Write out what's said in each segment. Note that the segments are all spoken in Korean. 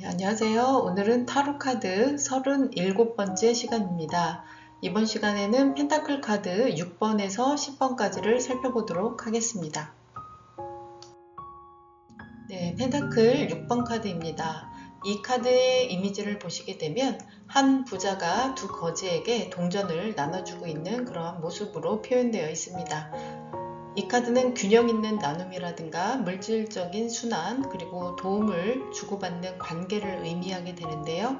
네, 안녕하세요. 오늘은 타로 카드 37번째 시간입니다. 이번 시간에는 펜타클 카드 6번에서 10번까지를 살펴보도록 하겠습니다. 네, 펜타클 6번 카드입니다. 이 카드의 이미지를 보시게 되면 한 부자가 두 거지에게 동전을 나눠주고 있는 그러한 모습으로 표현되어 있습니다. 이 카드는 균형 있는 나눔이라든가 물질적인 순환 그리고 도움을 주고받는 관계를 의미하게 되는데요.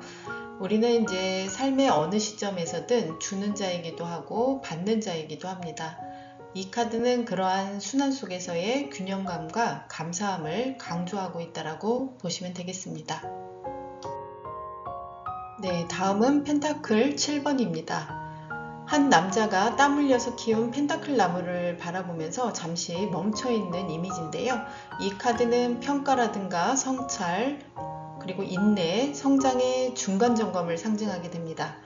우리는 이제 삶의 어느 시점에서든 주는 자이기도 하고 받는 자이기도 합니다. 이 카드는 그러한 순환 속에서의 균형감과 감사함을 강조하고 있다라고 보시면 되겠습니다. 네, 다음은 펜타클 7번입니다. 한 남자가 땀 흘려서 키운 펜타클 나무를 바라보면서 잠시 멈춰 있는 이미지인데요. 이 카드는 평가라든가 성찰, 그리고 인내, 성장의 중간 점검을 상징하게 됩니다.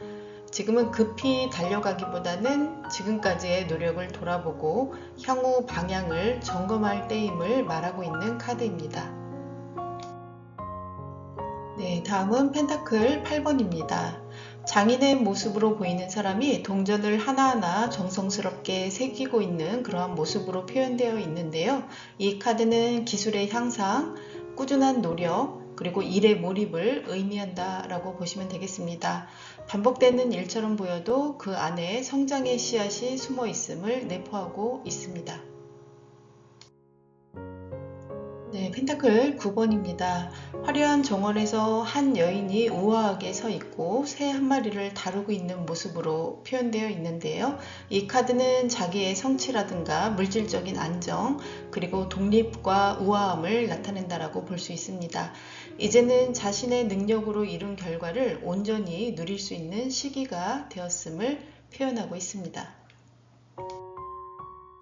지금은 급히 달려가기보다는 지금까지의 노력을 돌아보고 향후 방향을 점검할 때임을 말하고 있는 카드입니다. 네, 다음은 펜타클 8번입니다. 장인의 모습으로 보이는 사람이 동전을 하나하나 정성스럽게 새기고 있는 그러한 모습으로 표현되어 있는데요. 이 카드는 기술의 향상, 꾸준한 노력, 그리고 일의 몰입을 의미한다라고 보시면 되겠습니다. 반복되는 일처럼 보여도 그 안에 성장의 씨앗이 숨어 있음을 내포하고 있습니다. 네, 펜타클 9번입니다. 화려한 정원에서 한 여인이 우아하게 서 있고 새 한 마리를 다루고 있는 모습으로 표현되어 있는데요. 이 카드는 자기의 성취라든가 물질적인 안정, 그리고 독립과 우아함을 나타낸다라고 볼 수 있습니다. 이제는 자신의 능력으로 이룬 결과를 온전히 누릴 수 있는 시기가 되었음을 표현하고 있습니다.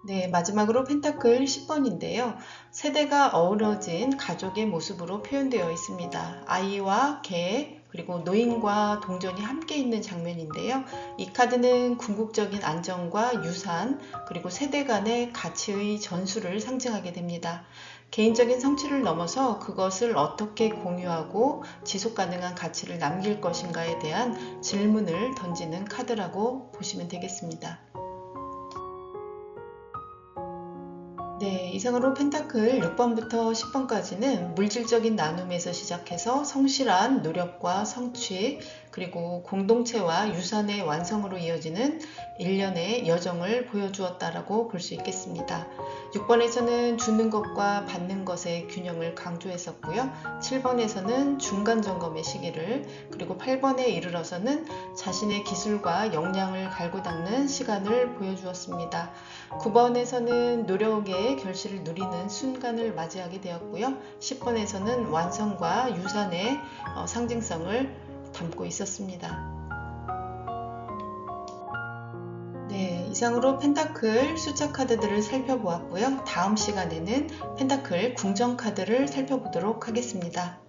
네, 마지막으로 펜타클 10번인데요. 세대가 어우러진 가족의 모습으로 표현되어 있습니다. 아이와 개, 그리고 노인과 동전이 함께 있는 장면인데요. 이 카드는 궁극적인 안정과 유산, 그리고 세대 간의 가치의 전수를 상징하게 됩니다. 개인적인 성취를 넘어서 그것을 어떻게 공유하고 지속 가능한 가치를 남길 것인가에 대한 질문을 던지는 카드라고 보시면 되겠습니다. 네, 이상으로 펜타클 6번부터 10번까지는 물질적인 나눔에서 시작해서 성실한 노력과 성취, 그리고 공동체와 유산의 완성으로 이어지는 일련의 여정을 보여주었다라고 볼 수 있겠습니다. 6번에서는 주는 것과 받는 것의 균형을 강조했었고요. 7번에서는 중간 점검의 시기를, 그리고 8번에 이르러서는 자신의 기술과 역량을 갈고 닦는 시간을 보여주었습니다. 9번에서는 노력의 결실을 누리는 순간을 맞이하게 되었고요. 10번에서는 완성과 유산의 어, 상징성을 담고 있었습니다. 네, 이상으로 펜타클 숫자 카드들을 살펴보았고요. 다음 시간에는 펜타클 궁정 카드를 살펴보도록 하겠습니다.